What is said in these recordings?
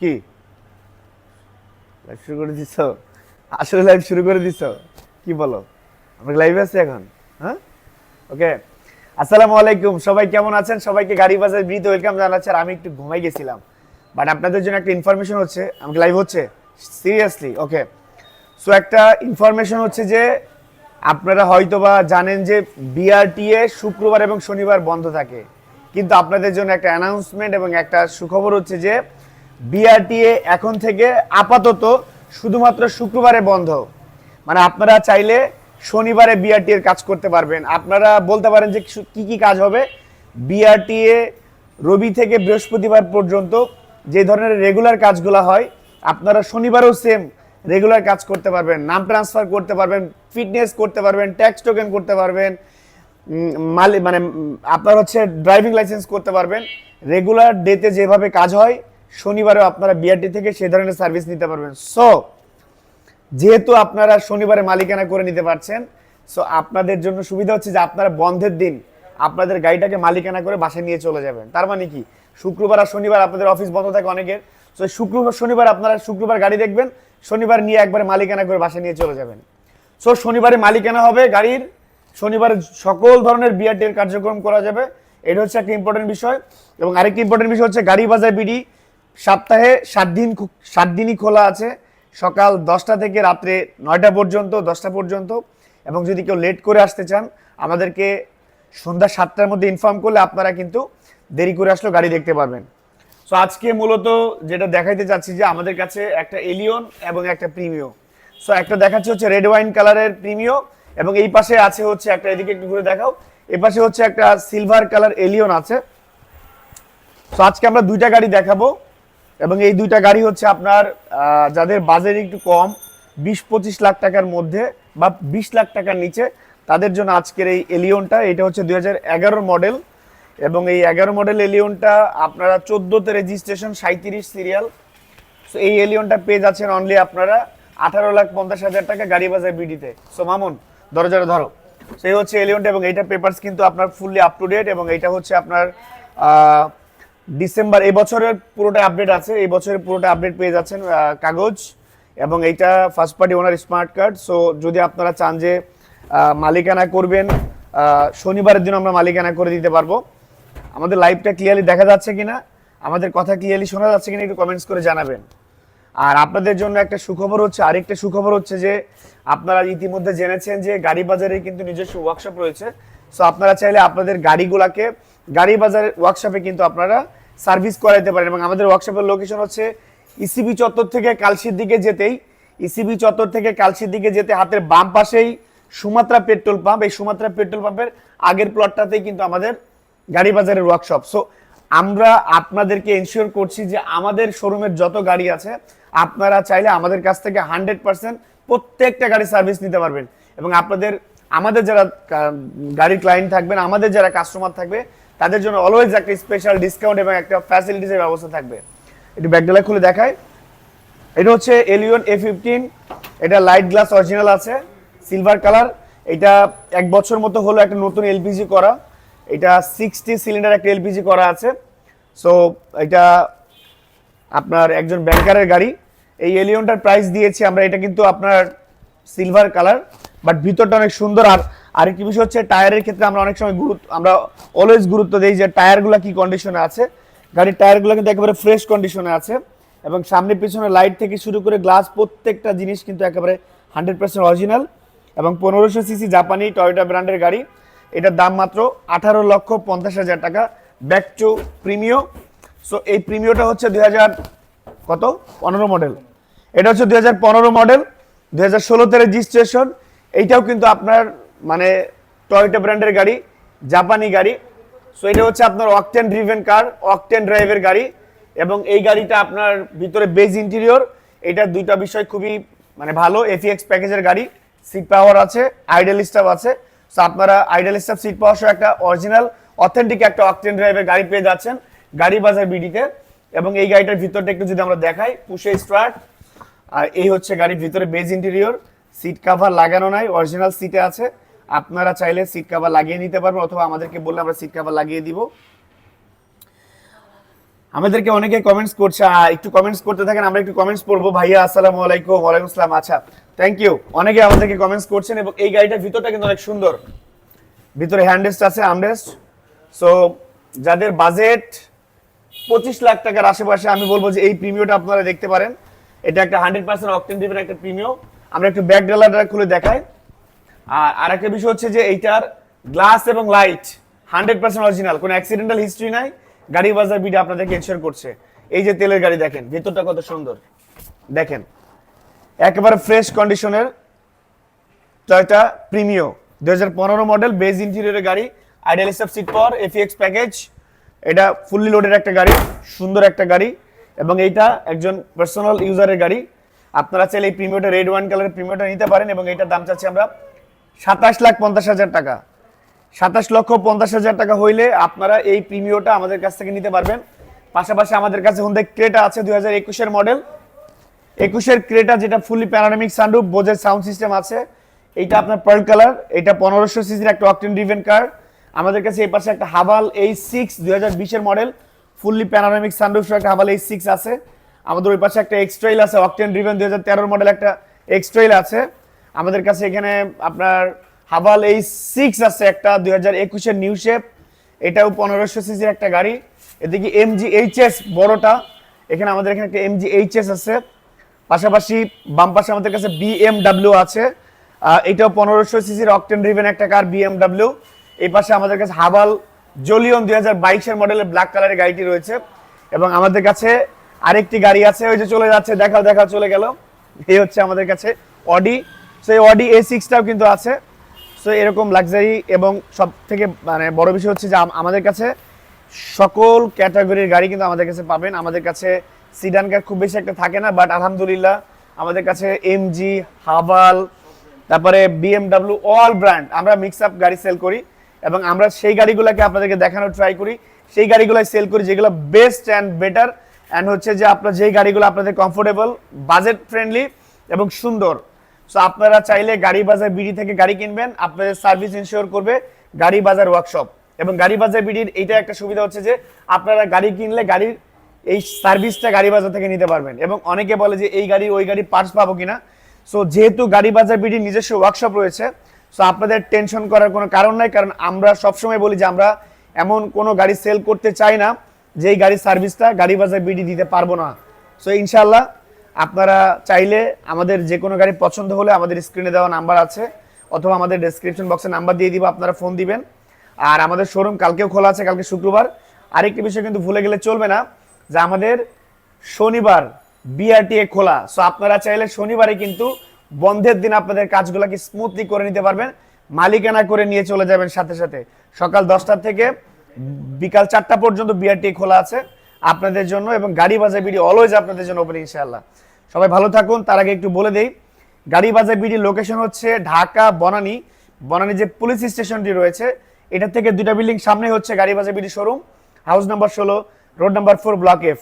কি? লাইভ শুরু করে দিছ? আসলে লাইভ শুরু করে দিছ? কি বলো? আমরা লাইভে আছি এখন হ্যাঁ? ওকে আসসালামু আলাইকুম, সবাই কেমন আছেন? সবাইকে গাড়ি বাজার বিরিতে ওয়েলকাম জানাচ্ছি আর আমি একটু ঘুমাই গেছিলাম। বাট আপনাদের জন্য একটা ইনফরমেশন হচ্ছে, আমাকে লাইভ হচ্ছে? সিরিয়াসলি ওকে সো একটা ইনফরমেশন হচ্ছে যে, আপনারা হয়তোবা জানেন যে বিআরটিএ শুক্রবার এবং শনিবার বন্ধ থাকে। কিন্তু আপনাদের জন্য একটা অ্যানাউন্সমেন্ট এবং একটা সুখবর হচ্ছে যে বিআরটিএ এখন থেকে আপাতত শুধুমাত্র শুক্রবারে বন্ধ। মানে আপনারা চাইলে শনিবারে বিআরটি এর কাজ করতে পারবেন। আপনারা বলতে পারেন যে কি কি কাজ হবে? বিআরটিএ রবি থেকে বৃহস্পতিবার পর্যন্ত যে ধরনের রেগুলার কাজগুলো হয়, আপনারা শনিবারেও সেম রেগুলার কাজ করতে পারবেন। নাম ট্রান্সফার করতে পারবেন ফিটনেস করতে পারবেন ট্যাক্স টোকেন করতে পারবেন মালি মানে আপনার হচ্ছে ড্রাইভিং লাইসেন্স করতে পারবেন। রেগুলার ডেতে যেভাবে কাজ হয় শনিবারেও আপনারা বিআরটি থেকে সে ধরনের সার্ভিস নিতে পারবেন। সো যেহেতু আপনারা শনিবারে মালিকানা করে নিতে পারছেন সো আপনাদের জন্য সুবিধা হচ্ছে যে আপনারা বন্ধের দিন আপনাদের গাড়িটাকে মালিকানা করে বাসায় নিয়ে চলে যাবেন। তার মানে কি? শুক্রবার আর শনিবার আপনাদের অফিস বন্ধ থাকে অনেকের। সো শুক্রবার শনিবার আপনারা শুক্রবার গাড়ি দেখবেন, শনিবার নিয়ে একবারে মালিকানা করে বাসায় নিয়ে চলে যাবেন। সো শনিবারে মালিকানা হবে গাড়ির, শনিবারে সকল ধরনের বিআরটির কার্যক্রম করা যাবে। এটা হচ্ছে একটা ইম্পর্টেন্ট বিষয়। এবং আরেকটি ইম্পর্টেন্ট বিষয় হচ্ছে গাড়ি বাজার বিডি সপ্তাহে সাত দিন সাত দিনই খোলা আছে। সকাল দশটা থেকে রাত্রে নয়টা পর্যন্ত, দশটা পর্যন্ত। এবং যদি কেউ লেট করে আসতে চান, আমাদেরকে সন্ধ্যা সাতটার মধ্যে ইনফর্ম করলে আপনারা কিন্তু দেরি করে আসলেও গাড়ি দেখতে পারবেন। সো আজকে মূলত যেটা দেখাইতে চাচ্ছি যে আমাদের কাছে একটা এলিয়ন এবং একটা প্রিমিও সো একটা দেখাচ্ছে হচ্ছে রেড ওয়াইন কালারের প্রিমিও এবং এই পাশে আছে হচ্ছে একটা, এদিকে একটু ঘুরে দেখাও। এই পাশে হচ্ছে একটা সিলভার কালার এলিয়ন আছে। সো আজকে আমরা দুইটা গাড়ি দেখাবো। এবং এই দুইটা গাড়ি হচ্ছে আপনার যাদের বাজেট একটু কম, বিশ পঁচিশ লাখ টাকার মধ্যে বা বিশ লাখ টাকার নিচে, তাদের জন্য আজকের এই এলিয়নটা এটা হচ্ছে দু হাজার এগারো মডেল এবং এই এগারো মডেল এলিয়নটা আপনারা চোদ্দোতে রেজিস্ট্রেশন সাঁত্রিশ সিরিয়াল সো এই এলিয়নটা পেয়ে যাচ্ছেন অনলি আপনারা আঠারো লাখ পঞ্চাশ হাজার টাকা গাড়ি বাজার বিডিতে সো মামুন দরজারে ধরো। সেই হচ্ছে এলিয়নটা এবং এইটা পেপারস কিন্তু আপনার ফুললি আপ টু ডেট এবং এটা হচ্ছে আপনার ডিসেম্বর, এই বছরের পুরোটা আপডেট আছে, এই বছরের পুরোটা আপডেট পেয়ে যাচ্ছেন কাগজ এবং এইটা first party owner smart card so যদি আপনারা চান যে মালিকানা করবেন শনিবারের জন্য আমরা মালিকানা করে দিতে পারব। আমাদের লাইভটা ক্লিয়ারলি দেখা যাচ্ছে কিনা, আমাদের কথা ক্লিয়ারলি শোনা যাচ্ছে কিনা একটু কমেন্টস করে জানাবেন। আর আপনাদের জন্য একটা সুখবর হচ্ছে, আরেকটা সুখবর হচ্ছে যে, আপনারা ইতিমধ্যে জেনেছেন যে গাড়ি বাজারে কিন্তু নিজস্ব ওয়ার্কশপ রয়েছে। সো আপনারা চাইলে আপনাদের গাড়িগুলাকে গাড়ি বাজারের ওয়ার্কশপে কিন্তু আপনারা সার্ভিস করাইতে পারেন এবং আমাদের ওয়ার্কশপের লোকেশন হচ্ছে ইসিবি চত্বর থেকে কালশির দিকে যেতেই ইসিবি চত্বর থেকে কালশির দিকে যেতে হাতের বাম পাশেই সুমাত্রা পেট্রোল পাম্প। এই সুমাত্রা পেট্রোল পাম্পের আগের প্লটটাতেই কিন্তু আমাদের গাড়ি বাজারের ওয়ার্কশপ সো আমরা আপনাদেরকে এনশিওর করছি যে আমাদের শোরুমের যত গাড়ি আছে, আপনারা চাইলে আমাদের কাছ থেকে হান্ড্রেড পার্সেন্ট প্রত্যেকটা গাড়ি সার্ভিস নিতে পারবেন। এবং আপনাদের, আমাদের যারা গাড়ির ক্লায়েন্ট থাকবেন, আমাদের যারা কাস্টমার থাকবে তাদের জন্য অলওয়েজ একটা স্পেশাল ডিসকাউন্ট এবং একটা ফ্যাসিলিটিসের ব্যবস্থা থাকবে। একটু ব্যাগডালা খুলে দেখায় এটা হচ্ছে এলিয়ন এ ফিফটিন এটা লাইট গ্লাস অরিজিনাল আছে সিলভার কালার এটা এক বছর মতো হলো একটা নতুন এলপিজি করা। এটা সিক্সটি সিলিন্ডার একটা এলপিজি করা আছে। সো এটা আপনার একজন ব্যাংকারের গাড়ি। এই এলিয়নটার প্রাইস দিয়েছি আমরা। এটা কিন্তু আপনার সিলভার কালার বাট ভিতরটা অনেক সুন্দর আর আরেকটি বিষয় হচ্ছে টায়ারের ক্ষেত্রে আমরা অনেক সময় গুরুত্ব আমরা অলওয়েজ গুরুত্ব দিই যে টায়ারগুলো কি কন্ডিশনে আছে। গাড়ির টায়ারগুলো কিন্তু একেবারে ফ্রেশ কন্ডিশনে আছে এবং সামনে পিছনে লাইট থেকে শুরু করে গ্লাস প্রত্যেকটা জিনিস কিন্তু একেবারে হান্ড্রেড পার্সেন্ট অরিজিনাল এবং পনেরোশো সিসি জাপানি টয়োটা ব্র্যান্ডের গাড়ি। এটার দাম মাত্র আঠারো লক্ষ পঞ্চাশ হাজার টাকা। ব্যাক টু প্রিমিও সো এই প্রিমিওটা হচ্ছে দুই হাজার কত? পনেরো মডেল এটা হচ্ছে দুই হাজার পনেরো মডেল দুই হাজার ষোলো ষোলোতে রেজিস্ট্রেশন এইটাও কিন্তু আপনার মানে টয়োটা ব্র্যান্ডের গাড়ি জাপানি গাড়ি। সো এটা হচ্ছে আপনার অকটেন ড্রিভেন কার অকটেন ড্রাইভের গাড়ি। এবং এই গাড়িটা আপনার ভিতরে বেজ ইন্টেরিয়র এটা দুইটা বিষয় খুবই মানে ভালো এফিএক্স প্যাকেজের গাড়ি। সিট পাওয়ার আছে আইডেল স্টাফ আছে। সো আপনারা আইডেল স্টাফ সিট পাওয়ার সহ একটা অরিজিনাল অথেন্টিক একটা অকটেন ড্রাইভের গাড়ি পেয়ে যাচ্ছেন গাড়ি বাজার বিডিতে এবং এই গাড়িটার ভিতরটা একটু যদি আমরা দেখাই পুষে স্টার্ট আর এই হচ্ছে গাড়ির ভিতরে বেজ ইন্টেরিয়র সিট কাভার লাগানো নাই অরিজিনাল সিটে আছে। আপনারা চাইলে সিট কাভার লাগিয়ে নিতে পারবেন, অথবা আমাদেরকে বললে আমরা সিট কাভার লাগিয়ে দিব। আমাদেরকে অনেকে কমেন্টস করছে একটু কমেন্টস করতে থাকেন, আমরা একটু কমেন্টস পড়ব। ভাইয়া, আসসালামু আলাইকুম, ওয়ালাইকুম আসসালাম আচ্ছা থ্যাংক ইউ অনেকে আমাদেরকে কমেন্টস করছেন এবং এই গাড়িটার ভিতরটা কিন্তু অনেক সুন্দর। ভিতরে হ্যান্ডেস্ট আছে আমরেস্ট সো যাদের বাজেট পঁচিশ লাখ টাকার আশেপাশে, আমি বলব যে এই প্রিমিয়টা আপনারা দেখতে পারেন। এটা একটা হান্ড্রেড পার্সেন্ট অক্টেন একটা প্রিমিয় আমরা একটু ব্যাক ডেলারটা খুলে দেখাই। আর আরেকটা বিষয় হচ্ছে যে এইটার গ্লাস এবং লাইট হান্ড্রেড পার্সেন্ট অরিজিনাল, কোনো অ্যাক্সিডেন্টাল হিস্ট্রি নাই। গাড়ি বাজার বিডি আপনাদেরকে এনশিওর করছে। এই যে তেলের গাড়ি দেখেন, ভেতরটা কত সুন্দর। দেখেন, একেবারে ফ্রেশ কন্ডিশনের টয়টা প্রিমিও দু হাজার পনেরো মডেল বেজ ইন্টেরিয়রের গাড়ি আইডিয়াল স্টাফ সিট পাওয়ার এফিএক্স প্যাকেজ এটা ফুললি লোডের একটা গাড়ি, সুন্দর একটা গাড়ি। এবং এইটা একজন পার্সোনাল ইউজারের গাড়ি। আপনারা চাইলে এই প্রিমিয়টা রেড ওয়ান কালারের প্রিমিয়টা নিতে পারেন এবং এটার দাম চাচ্ছি আমরা সাতাশ লাখ পঞ্চাশ হাজার টাকা। সাতাশ লক্ষ পঞ্চাশ হাজার টাকা হইলে আপনারা এই প্রিমিয়টা আমাদের কাছ থেকে নিতে পারবেন। পাশাপাশি আমাদের কাছে হোন্ডা ক্রেটা আছে দুই হাজার একুশের মডেল। একুশের ক্রেটা যেটা ফুলি প্যানোরামিক সানরুফ বোজের সাউন্ড সিস্টেম আছে। এইটা আপনার পার্ল কালার এটা পনেরোশো সিসির একটা অকটেন ড্রিভেন কার আমাদের কাছে এই পাশে একটা হাবাল এই সিক্স দুই হাজার বিশের মডেল। ফুললি প্যানোরামিক সানরুফ একটা হাবাল এই সিক্স আছে। আমাদের ওই পাশে একটা এক্সট্রাইল আছে অকটেন ড্রিভেন দুই হাজার তেরোর মডেল একটা এক্সট্রাইল আছে। আমাদের কাছে এখানে আপনার হাবাল এই সিক্স আছে একটা দুই হাজার একুশের নিউ শেপ এটাও পনেরোশো সিসির একটা গাড়ি। এদিকে এমজি এইচএস বড়টা। এখানে আমাদের এখানে একটা এমজি এইচএস আছে। পাশাপাশি বাম পাশে আমাদের কাছে বিএমডাব্লিউ আছে। আহ, এটাও পনেরোশো সিসির অকটেন ড্রিভেন একটা কার বিএমডাব্লিউ এই পাশে আমাদের কাছে হাবাল জলিয়ন দুই হাজার বাইশের মডেলের ব্ল্যাক কালারের গাড়িটি রয়েছে। এবং আমাদের কাছে আরেকটি গাড়ি আছে ওই যে চলে যাচ্ছে দেখাও দেখাও চলে গেল। এই হচ্ছে আমাদের কাছে অডি সেই অডি এ সিক্সটাও কিন্তু আছে। সো এরকম লাক্সারি এবং সব থেকে মানে বড় বিষয় হচ্ছে যে আমাদের কাছে সকল ক্যাটাগরির গাড়ি কিন্তু আমাদের কাছে পাবেন। আমাদের কাছে সিডান কার খুব বেশি একটা থাকে না বাট আলহামদুলিল্লাহ আমাদের কাছে এমজি হাভাল তারপরে বিএমডাব্লিউ অল ব্র্যান্ড আমরা মিক্স আপ গাড়ি সেল করি এবং আমরা সেই গাড়িগুলোকে আপনাদেরকে দেখানোর ট্রাই করি। সেই গাড়িগুলো সেল করি যেগুলো বেস্ট অ্যান্ড বেটার অ্যান্ড হচ্ছে যে আপনার যেই গাড়িগুলো আপনাদের কমফোর্টেবল বাজেট ফ্রেন্ডলি এবং সুন্দর। সো আপনারা চাইলে গাড়ি বাজার বিডি থেকে গাড়ি কিনবেন, আপনাদের সার্ভিস ইনশিওর করবে গাড়ি বাজার ওয়ার্কশপ এবং গাড়ি বাজার বিডির এইটা একটা সুবিধা হচ্ছে যে, আপনারা গাড়ি কিনলে গাড়ির এই সার্ভিসটা গাড়ি বাজার থেকে নিতে পারবেন। এবং অনেকে বলে যে, এই গাড়ি, ওই গাড়ি পার্টস পাবো কিনা? সো যেহেতু গাড়ি বাজার বিডির নিজস্ব ওয়ার্কশপ রয়েছে সো আপনাদের টেনশন করার কোনো কারণ নাই। কারণ আমরা সবসময় বলি যে, আমরা এমন কোনো গাড়ি সেল করতে চাই না যে এই গাড়ির সার্ভিসটা গাড়ি বাজার বিডি দিতে পারব না। সো ইনশাল্লাহ আপনারা চাইলে আমাদের যে কোনো গাড়ি পছন্দ হলে আমাদের স্ক্রিনে দেওয়া নাম্বার আছে, অথবা আমাদের ডেসক্রিপশন বক্সে নাম্বার দিয়ে দিব, আপনারা ফোন দিবেন। আর আমাদের শোরুম কালকেও খোলা আছে, কালকে শুক্রবার। আরেকটি বিষয় কিন্তু ভুলে গেলে চলবে না, যে আমাদের শনিবার বিআরটিএ খোলা। সো আপনারা চাইলে শনিবারে কিন্তু বন্ধের দিন আপনাদের কাজগুলোকে স্মুথলি করে নিতে পারবেন, মালিকানা করে নিয়ে চলে যাবেন সাথে সাথে। সকাল দশটা থেকে বিকাল চারটা পর্যন্ত বিআরটি খোলা আছে। আপনাদের জন্য এবং গাড়ি বাজার বিডি অলওয়েজ আপনাদের জন্য ওপেন ইনশাআল্লাহ। সবাই ভালো থাকুন, তার আগে একটু বলে দেই, গাড়ি বাজার বিডি লোকেশন হচ্ছে ঢাকা, বনানী। বনানী যে পুলিশ স্টেশনটি রয়েছে, এটা থেকে দুইটা বিল্ডিং সামনে হচ্ছে গাড়ি বাজার বিডি শোরুম হাউস নাম্বার ষোলো road number four block F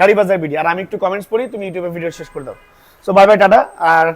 গাড়ি বাজার বিডি। আর আমি একটু কমেন্টস পড়ি, তুমি ইউটিউবে ভিডিও শেষ করে দাও। So bye bye tata. আর